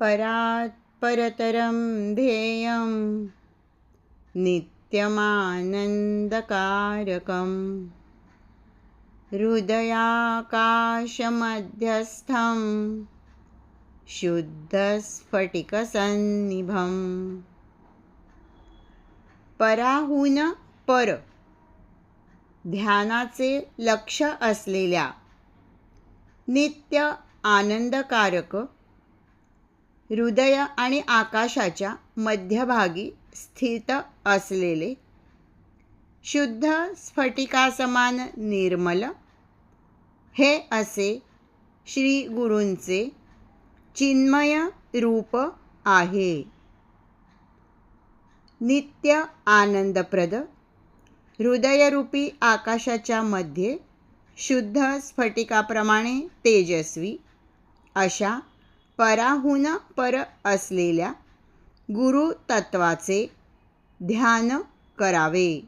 परात् परतरं ध्येयं नित्यमानन्दकारकम्। हृदयाकाशमध्यस्थं शुद्धस्फटिकसन्निभम्। पराहून पर ध्यानाचे लक्ष असलेल्या नित्य आनंदकारक हृदय आणि आकाशाच्या मध्यभागी स्थित असलेले शुद्ध स्फटिकासमान निर्मल हे असे श्री गुरूंचे चिन्मय रूप आहे. नित्य आनंदप्रद हृदयरूपी आकाशाच्या मध्ये शुद्ध स्फटिकाप्रमाणे तेजस्वी अशा पराहून पर असलेल्या गुरुतत्वाचे ध्यान करावे.